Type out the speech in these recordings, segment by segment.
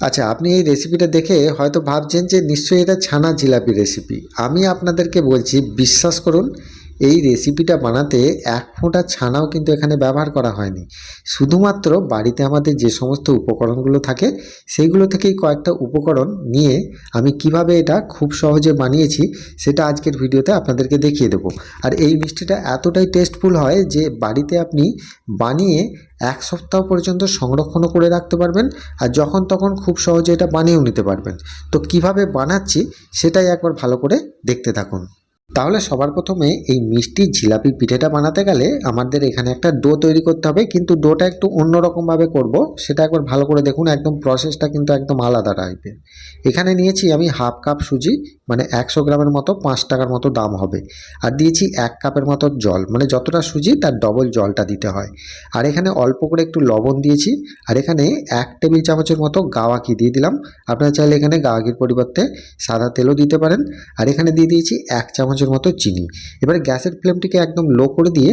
আচ্ছা আপনি এই রেসিপিটা দেখে হয়তো ভাবছেন যে নিশ্চয়ই এটা ছানা জিলাপি রেসিপি আমি আপনাদেরকে বলছি, বিশ্বাস করুন এই রেসিপিটা বানাতে এক ফোঁটা ছানাও কিন্তু এখানে ব্যবহার করা হয়নি। শুধুমাত্র বাড়িতে আমাদের যে সমস্ত উপকরণগুলো থাকে, সেইগুলো থেকেই কয়েকটা উপকরণ নিয়ে আমি কীভাবে এটা খুব সহজে বানিয়েছি, সেটা আজকের ভিডিওতে আপনাদেরকে দেখিয়ে দেবো। আর এই মিষ্টিটা এতটাই টেস্টফুল হয় যে বাড়িতে আপনি বানিয়ে এক সপ্তাহ পর্যন্ত সংরক্ষণও করে রাখতে পারবেন আর যখন তখন খুব সহজে এটা বানিয়েও নিতে পারবেন। তো কীভাবে বানাচ্ছি, সেটাই একবার ভালো করে দেখতে থাকুন। তাহলে সবার প্রথমে এই মিষ্টি জিলাপি পিঠেটা বানাতে গেলে আমাদের এখানে একটা ডো তৈরি করতে হবে, কিন্তু ডোটা একটু অন্যরকমভাবে করব। সেটা একবার ভালো করে দেখুন, একদম প্রসেসটা কিন্তু একদম আলাদা টাইপের এখানে নিয়েছি আমি হাফ কাপ সুজি মানে একশো গ্রামের মতো, পাঁচ টাকার মতো দাম হবে। আর দিয়েছি এক কাপের মতো জল মানে যতটা সুজি তার ডবল জলটা দিতে হয়। আর এখানে অল্প করে একটু লবণ দিয়েছি, আর এখানে এক টেবিল চামচের মতো গাওয়াকি দিয়ে দিলাম। আপনারা চাইলে এখানে গাওয়াকির পরিবর্তে সাদা তেলও দিতে পারেন। আর এখানে দিয়ে দিয়েছি এক চামচের মতো চিনি। এবারে গ্যাসের ফ্লেমটিকে একদম লো করে দিয়ে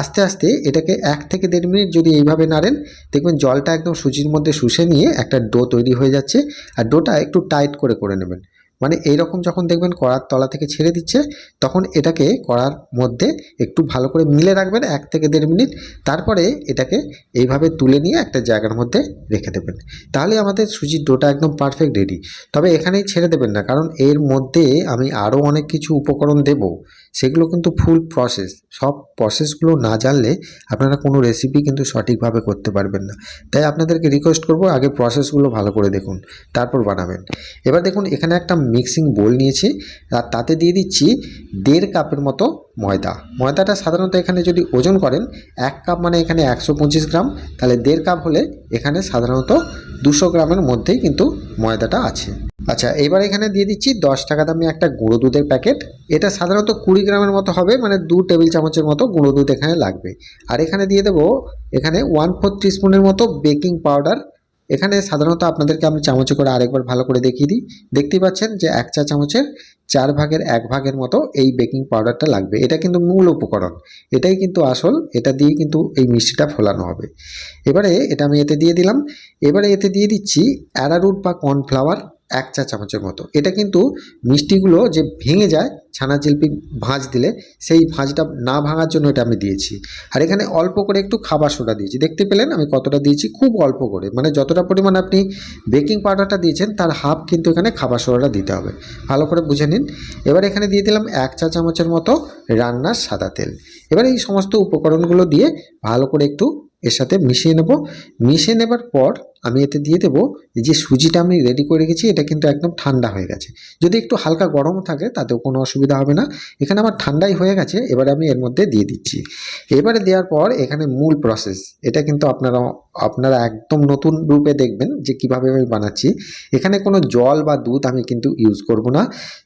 আস্তে আস্তে এটাকে এক থেকে দেড় মিনিট যদি এইভাবে নাড়েন, দেখবেন জলটা একদম সুজির মধ্যে শুষে নিয়ে একটা ডো তৈরি হয়ে যাচ্ছে। আর ডোটা একটু টাইট করে করে নেবেন। মানে এইরকম যখন দেখবেন কড়ার তলা থেকে ছেড়ে দিচ্ছে, তখন এটাকে কড়ার মধ্যে একটু ভালো করে মিলে রাখবেন এক থেকে দেড় মিনিট। তারপরে এটাকে এইভাবে তুলে নিয়ে একটা জায়গার মধ্যে রেখে দেবেন। তাহলে আমাদের সুজির ডোটা একদম পারফেক্ট রেডি তবে এখানেই ছেড়ে দেবেন না, কারণ এর মধ্যে আমি আরও অনেক কিছু উপকরণ দেব। সেগুলো কিন্তু ফুল প্রসেস সব প্রসেসগুলো না জানলে আপনারা কোনো রেসিপি কিন্তু সঠিকভাবে করতে পারবেন না। তাই আপনাদেরকে রিকোয়েস্ট করব আগে প্রসেসগুলো ভালো করে দেখুন, তারপর বানাবেন। এবার দেখুন এখানে একটা মিক্সিং বোল নিয়েছি, আর তাতে দিয়ে দিচ্ছি দেড় কাপের মতো ময়দা। ময়দাটা সাধারণত এখানে যদি ওজন করেন, এক কাপ মানে এখানে একশো পঁচিশ গ্রাম, তাহলে দেড় কাপ হলে এখানে সাধারণত দুশো গ্রামের মধ্যেই কিন্তু ময়দাটা আছে। আচ্ছা এবার এখানে দিয়ে দিচ্ছি দশ টাকা দামে একটা গুঁড়ো দুধের প্যাকেট। এটা সাধারণত কুড়ি গ্রামের মতো হবে মানে দু টেবিল চামচের মতো গুঁড়ো দুধ এখানে লাগবে। আর এখানে দিয়ে দেবো, এখানে ওয়ান ফোর টিস্পুনের মতো বেকিং পাউডার এখানে সাধারণত আপনাদেরকে আমি চামচে করে আরেকবার ভালো করে দেখিয়ে দিই। দেখতেই পাচ্ছেন যে এক চা চামচের চার ভাগের এক ভাগের মতো এই বেকিং পাউডারটা লাগবে। এটা কিন্তু মূল উপকরণ। এটাই কিন্তু আসল, এটা দিয়ে কিন্তু এই মিষ্টিটা ফোলানো হবে। এবারে এটা আমি এতে দিয়ে দিলাম। এবারে এতে দিয়ে দিচ্ছি অ্যারারুট বা কর্নফ্লাওয়ার এক চা চামচের মতো। এটা কিন্তু মিষ্টিগুলো যে ভেঙে যায় ছানা জিলপি ভাঁজ দিলে, সেই ভাঁজটা না ভাঙার জন্য এটা আমি দিয়েছি। আর এখানে অল্প করে একটু খাবার সোডা দিয়েছি। দেখতে পেলেন আমি কতটা দিয়েছি? খুব অল্প করে। মানে যতটা পরিমাণ আপনি বেকিং পাউডারটা দিয়েছেন, তার হাফ কিন্তু এখানে খাবার সোডাটা দিতে হবে। ভালো করে বুঝে নিন। এবার এখানে দিয়ে দিলাম এক চা চামচের মতো রান্নার সাদা তেল। এবার এই সমস্ত উপকরণগুলো দিয়ে ভালো করে একটু এর সাথে মিশিয়ে নেব। মিশিয়ে নেবার পর আমি এতে দিয়ে দেবো যে সুজিটা আমি রেডি করে রেখেছি, এটা কিন্তু একদম ঠান্ডা হয়ে গেছে। যদি একটু হালকা গরম থাকে, তাতেও কোনো অসুবিধা হবে না। এখানে আমার ঠান্ডাই হয়ে গেছে, এবারে আমি এর মধ্যে দিয়ে দিচ্ছি। এবারে দেওয়ার পর এখানে মূল প্রসেস এটা কিন্তু আপনারা আপনারা একদম নতুন রূপে দেখবেন যে কীভাবে আমি বানাচ্ছি। এখানে কোনো জল বা দুধ আমি কিন্তু ইউজ করব না।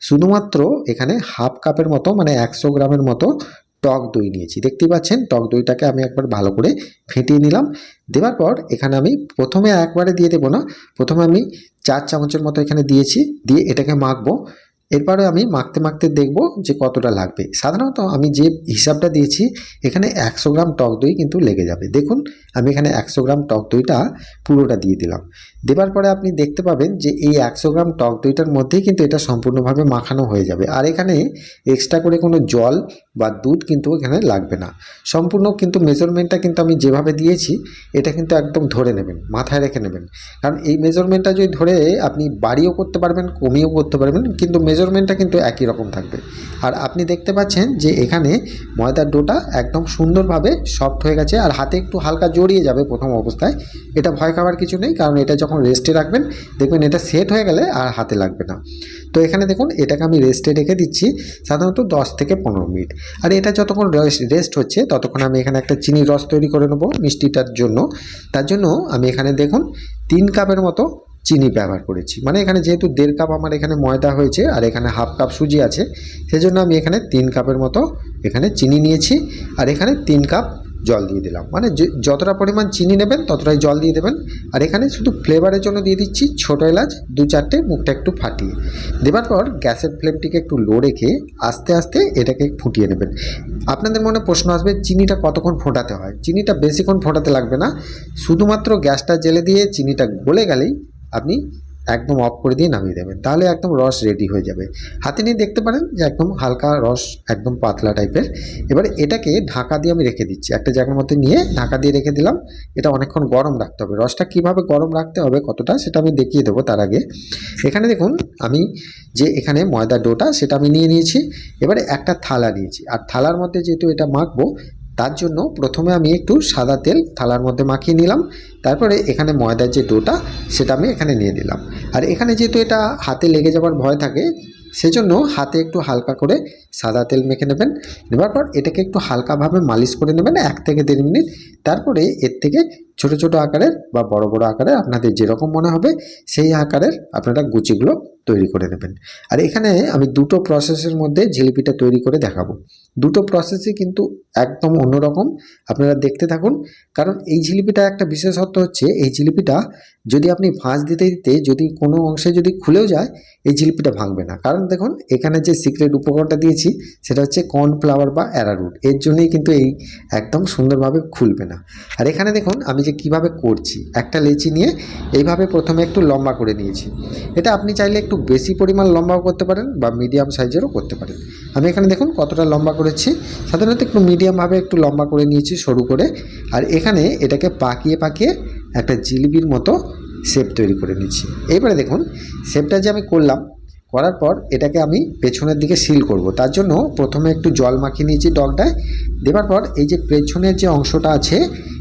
শুধুমাত্র এখানে হাফ কাপের মতো মানে একশো গ্রামের মতো টক দই নিয়েছি। দেখতেই পাচ্ছেন, টক দইটাকে আমি একবার ভালো করে ফেটিয়ে নিলাম। দেওয়ার পর এখানে আমি প্রথমে একবারে দিয়ে দেবো না, প্রথমে আমি চার চামচের মতো এখানে দিয়েছি, দিয়ে এটাকে মাখবো। এরপরে আমি মাখতে মাখতে দেখব যে কতটা লাগবে। সাধারণত আমি যে হিসাবটা দিয়েছি, এখানে একশো গ্রাম টক দই কিন্তু লেগে যাবে। দেখুন, আমি এখানে একশো গ্রাম টক দইটা পুরোটা দিয়ে দিলাম। দেবার পরে আপনি দেখতে পাবেন যে এই একশো গ্রাম টক দইটার মধ্যেই কিন্তু এটা সম্পূর্ণভাবে মাখানো হয়ে যাবে। আর এখানে এক্সট্রা করে কোনো জল বা দুধ কিন্তু এখানে লাগবে না। সম্পূর্ণ কিন্তু মেজারমেন্টটা কিন্তু আমি যেভাবে দিয়েছি, এটা কিন্তু একদম ধরে নেবেন, মাথায় রেখে নেবেন। কারণ এই মেজারমেন্টটা যদি ধরে আপনি বাড়িও করতে পারবেন, কমিয়েও করতে পারবেন, কিন্তু মেজারমেন্টটা কিন্তু একই রকম থাকবে। আর আপনি দেখতে পাচ্ছেন যে এখানে ময়দার ডোটা একদম সুন্দরভাবে সফট হয়ে গেছে, আর হাতে একটু হালকা জড়িয়ে যাবে প্রথম অবস্থায়। এটা ভয় খাওয়ার কিছু নেই, কারণ এটা যখন রেস্টে রাখবেন, দেখবেন এটা সেট হয়ে গেলে আর হাতে লাগবে না। তো এখানে দেখুন, এটাকে আমি রেস্টে রেখে দিচ্ছি সাধারণত দশ থেকে পনেরো মিনিট। আর এটা যতক্ষণ রেস্ট হচ্ছে, ততক্ষণ আমি এখানে একটা চিনির রস তৈরি করে নেব মিষ্টিটার জন্য। তার জন্য আমি এখানে দেখুন, তিন কাপের মতো চিনি ব্যবহার করেছি। মানে এখানে যেহেতু দেড় কাপ আমার এখানে ময়দা হয়েছে আর এখানে হাফ কাপ সুজি আছে, সেজন্য আমি এখানে তিন কাপের মতো এখানে চিনি নিয়েছি। আর এখানে তিন কাপ জল দিয়ে দিলাম। মানে যতটা পরিমাণ চিনি নেবেন, ততটাই জল দিয়ে দেবেন। আর এখানে শুধু ফ্লেভারের জন্য দিয়ে দিচ্ছি ছোটো এলাচ, দু চারটে মুখটা একটু ফাটিয়ে। দেবার পর গ্যাসের ফ্লেমটিকে একটু লো রেখে আস্তে আস্তে এটাকে ফুটিয়ে নেবেন। আপনাদের মনে প্রশ্ন আসবে, চিনিটা কতক্ষণ ফোটাতে হয়? চিনিটা বেশিক্ষণ ফোটাতে লাগবে না। শুধুমাত্র গ্যাসটা জেলে দিয়ে চিনিটা গলে গেলেই আপনি একদম অফ করে দিয়ে নামিয়ে দেবেন। তাহলে একদম রস রেডি হয়ে যাবে। হাতে নিয়ে দেখতে পারেন যে একদম হালকা রস, একদম পাতলা টাইপের এবারে এটাকে ঢাকা দিয়ে আমি রেখে দিচ্ছি। একটা জায়গার মধ্যে নিয়ে ঢাকা দিয়ে রেখে দিলাম। এটা অনেকক্ষণ গরম রাখতে হবে। রসটা কীভাবে গরম রাখতে হবে, কতটা, সেটা আমি দেখিয়ে দেবো তার আগে। এখানে দেখুন, আমি যে এখানে ময়দা ডোটা, সেটা আমি নিয়ে নিয়েছি। এবারে একটা থালা নিয়েছি। আর থালার মধ্যে যেহেতু এটা মাখবো তার জন্য প্রথমে আমি একটু সাদা তেল থালার মধ্যে মাখিয়ে নিলাম। তারপরে এখানে ময়দার যে ডোটা, সেটা আমি এখানে নিয়ে নিলাম। আর এখানে যেহেতু এটা হাতে লেগে যাবার ভয় থাকে, সেজন্য হাতে একটু হালকা করে সাদা তেল মেখে নেবেন। নেবার পর এটাকে একটু হালকাভাবে মালিশ করে নেবেন এক থেকে দেড় মিনিট। তারপরে এর থেকে ছোট ছোট আকারের বা বড় বড় আকারে আপনাদের যেরকম মনে হবে, সেই আকারের আপনারা গুচিগুলো তৈরি করে নেবেন। আর এখানে আমি দুটো প্রসেসের মধ্যে জিলিপিটা তৈরি করে দেখাবো। দুটো প্রসেসই কিন্তু একদম অন্যরকম, আপনারা দেখতে থাকুন। কারণ এই জিলিপিটা একটা বিশেষত্ব হচ্ছে, এই জিলিপিটা যদি আপনি ভাঁজ দিতে দিতে যদি কোনো অংশে যদি খুলেও যায়, এই জিলিপিটা ভাঙবে না। কারণ দেখুন, এখানে যে সিক্রেট উপকরণটা দিয়েছি, সেটা হচ্ছে কর্নফ্লাওয়ার বা অ্যারারুট এর জন্যই কিন্তু এই একদম সুন্দরভাবে খুলবে না। আর এখানে দেখুন, আমি যে কীভাবে করছি, একটা লেচি নিয়ে এইভাবে প্রথমে একটু লম্বা করে নিয়েছি। এটা আপনি চাইলে একটু বেশি পরিমাণ লম্বাও করতে পারেন বা মিডিয়াম সাইজেরও করতে পারেন। আমি এখানে দেখুন কতটা লম্বা করেছি। সাধারণত একটু মিডিয়ামভাবে একটু লম্বা করে নিয়েছি সরু করে। আর এখানে এটাকে পাকিয়ে পাকিয়ে একটা জিলিপির মতো শেপ তৈরি করে নিচ্ছি এইবারে দেখুন শেপটা যে আমি করলাম, করার পর এটাকে আমি পেছনের দিকে সিল করব। তার জন্য প্রথমে একটু জল মাখিয়ে নিয়েছি ডগটায়। দেওয়ার পর এই যে পেছনের যে অংশটা আছে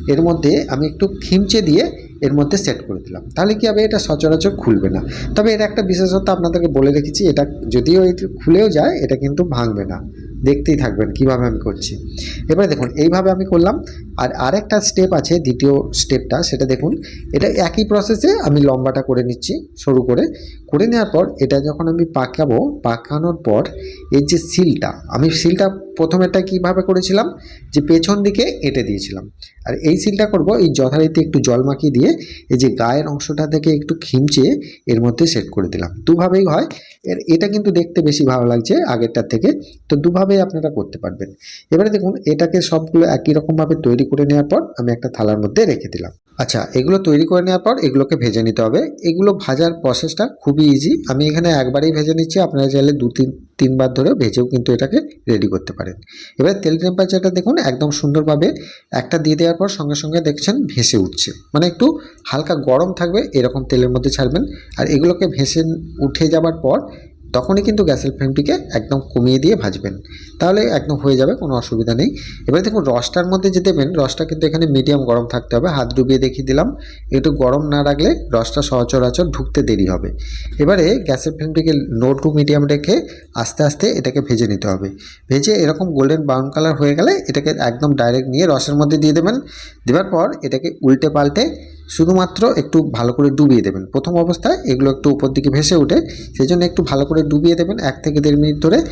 এর মধ্যে আমি একটু খিমচে দিয়ে এর মধ্যে সেট করে দিলাম। তাহলে কি হবে? এটা সচরাচর খুলবে না। তবে এর একটা বিশেষত্ব আপনাদেরকে বলে রেখেছি, এটা যদিও এটা খুলেও যায়, এটা কিন্তু ভাঙবে না। দেখতেই থাকবেন কীভাবে আমি করছি। এবারে দেখুন, এইভাবে আমি করলাম। আর আরেকটা স্টেপ আছে, দ্বিতীয় স্টেপটা সেটা দেখুন। এটা একই প্রসেসে আমি লম্বাটা করে নিচ্ছি, সরু করে। করে নেওয়ার পর এটা যখন আমি পাকাবো, পাকানোর পর এর যে সিলটা, আমি সিলটা প্রথমেরটা কীভাবে করেছিলাম? যে পেছন দিকে এঁটে দিয়েছিলাম। আর এই সিলটা করব এই যথারীতি একটু জল মাখিয়ে দিয়ে, এই যে গায়ের অংশটা থেকে একটু খিমচে এর মধ্যে সেট করে দিলাম। দুভাবেই হয়। এর এটা কিন্তু দেখতে বেশি ভালো লাগছে আগেরটার থেকে। তো দুভাবেই আপনারা করতে পারবেন। এবারে দেখুন, এটাকে সবগুলো একই রকমভাবে তৈরি করে নেওয়ার পর আমি একটা থালার মধ্যে রেখে দিলাম। আচ্ছা এগুলো তৈরি করে নেওয়ার পর এগুলোকে ভেজে নিতে হবে। এগুলো ভাজার প্রসেসটা খুবই ইজি আমি এখানে একবারেই ভেজে নিচ্ছি, আপনারা চাইলে দু, তিন, তিনবার ধরে ভেজেও কিন্তু এটাকে রেডি করতে পারেন। এবার তেল টেম্পারেচারটা দেখুন, একদম সুন্দরভাবে একটা দিয়ে দেওয়ার পর সঙ্গে সঙ্গে দেখছেন ভেসে উঠছে। মানে একটু হালকা গরম থাকবে, এরকম তেলের মধ্যে ছাড়বেন। আর এগুলোকে ভেসে উঠে যাবার পর তখনই কিন্তু গ্যাসের ফ্লেমটিকে একদম কমিয়ে দিয়ে ভাজবেন। তাহলে একদম হয়ে যাবে, কোনো অসুবিধা নেই। এবার দেখুন, রসটার মধ্যে যে দেবেন, রসটা কিন্তু এখানে মিডিয়াম গরম থাকতে হবে। হাত ডুবিয়ে দেখিয়ে দিলাম। একটু গরম না রাখলে রসটা সচরাচর ঢুকতে দেরি হবে। এবারে গ্যাসের ফ্লেমটিকে লো টু মিডিয়াম রেখে আস্তে আস্তে এটাকে ভেজে নিতে হবে। ভেজে এরকম গোল্ডেন ব্রাউন কালার হয়ে গেলে এটাকে একদম ডাইরেক্ট নিয়ে রসের মধ্যে দিয়ে দেবেন। দেওয়ার পর এটাকে উল্টে পাল্টে শুধুমাত্র একটু ভালো করে ডুবিয়ে দেবেন। প্রথম অবস্থায় এগুলো একটু উপর দিকে ভেসে ওঠে সেই জন্য একটু ভালো করে ডুবিয়ে দেবেন এক থেকে দেড় মিনিট ধরে।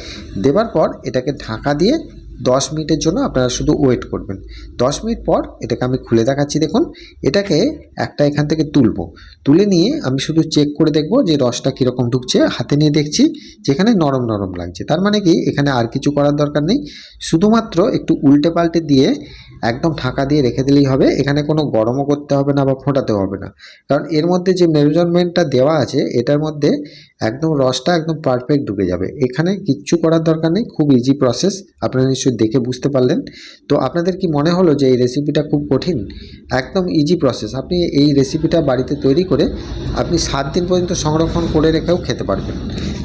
দেবার পর এটাকে ঢাকা দিয়ে দশ মিনিটের জন্য আপনারা শুধু ওয়েট করবেন। দশ মিনিট পর এটাকে আমি খুলে দেখাচ্ছি, দেখুন। এটাকে একটা এখান থেকে তুলব। তুলে নিয়ে আমি শুধু চেক করে দেখব যে রসটা কীরকম ঢুকছে। হাতে নিয়ে দেখছি যেখানে নরম নরম লাগছে। তার মানে কি, এখানে আর কিছু করার দরকার নেই। শুধুমাত্র একটু উল্টে পাল্টে দিয়ে একদম ঢাকা দিয়ে রেখে দিলেই হবে। এখানে কোনো গরমও করতে হবে না বা ফোটাতেও হবে না। কারণ এর মধ্যে যে মেজারমেন্টটা দেওয়া আছে, এটার মধ্যে একদম রসটা একদম পারফেক্ট ঢুকে যাবে। এখানে কিচ্ছু করার দরকার নেই, খুব ইজি প্রসেস আপনারা নিশ্চয়ই দেখে বুঝতে পারলেন। তো আপনাদের কি মনে হলো যে এই রেসিপিটা খুব কঠিন? একদম ইজি প্রসেস আপনি এই রেসিপিটা বাড়িতে তৈরি করে আপনি সাত দিন পর্যন্ত সংরক্ষণ করে রেখেও খেতে পারবেন।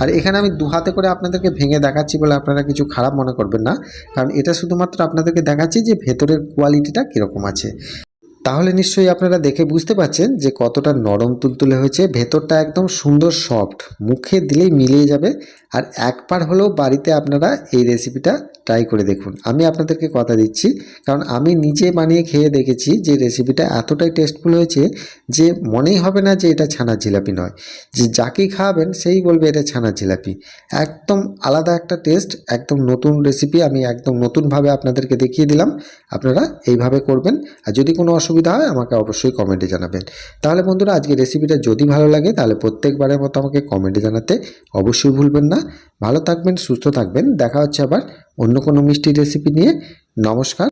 আর এখানে আমি দু হাতে করে আপনাদেরকে ভেঙে দেখাচ্ছি বলে আপনারা কিছু খারাপ মনে করবেন না, কারণ এটা শুধুমাত্র আপনাদেরকে দেখাচ্ছি যে ভেতরের কোয়ালিটিটা কীরকম আছে। তাহলে নিশ্চয়ই আপনারা দেখে বুঝতে পারছেন যে কতটা নরম তুলতুলে হয়েছে। ভেতরটা একদম সুন্দর সফট মুখে দিলেই মিলিয়ে যাবে। আর একবার হলেও বাড়িতে আপনারা এই রেসিপিটা ট্রাই করে দেখুন। আমি আপনাদেরকে কথা দিচ্ছি, কারণ আমি নিজে বানিয়ে খেয়ে দেখেছি যে রেসিপিটা এতটাই টেস্টফুল হয়েছে যে মনেই হবে না যে এটা ছানার জিলাপি নয়। যে যাকেই খাওয়াবেন সেই বলবে এটা ছানার জিলাপি। একদম আলাদা একটা টেস্ট একদম নতুন রেসিপি আমি একদম নতুনভাবে আপনাদেরকে দেখিয়ে দিলাম। আপনারা এইভাবে করবেন। আর যদি কোনো অসুবিধা হয়, আমাকে অবশ্যই কমেন্টে জানাবেন। তাহলে বন্ধুরা আজকে রেসিপিটা যদি ভালো লাগে, তাহলে প্রত্যেকবারের মতো আমাকে কমেন্টে জানাতে অবশ্যই ভুলবেন না। ভালো থাকবেন, সুস্থ থাকবেন। দেখা হচ্ছে আবার অন্য কোনো মিষ্টি রেসিপি নিয়ে। নমস্কার।